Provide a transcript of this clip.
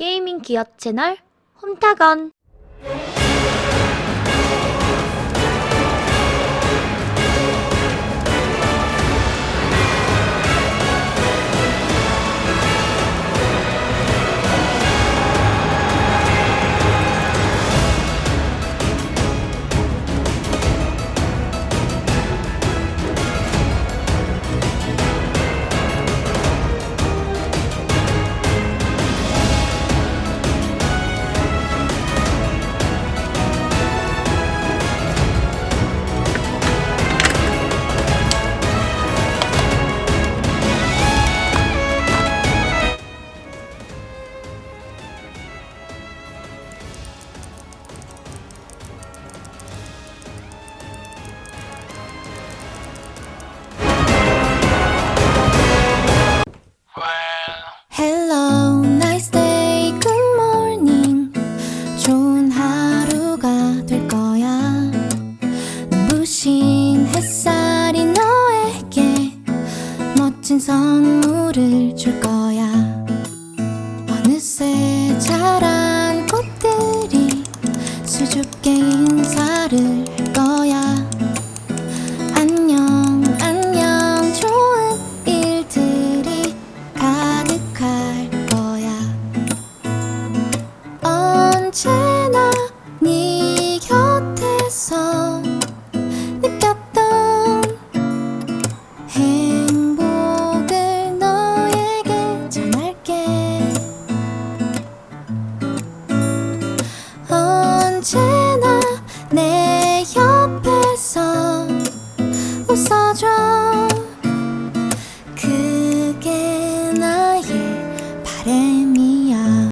게이밍 기업 채널 홈타건 햇살이 너에게 멋진 선물을 줄 거야. 어느새 자란 꽃들이 수줍게 인사를 不撒娇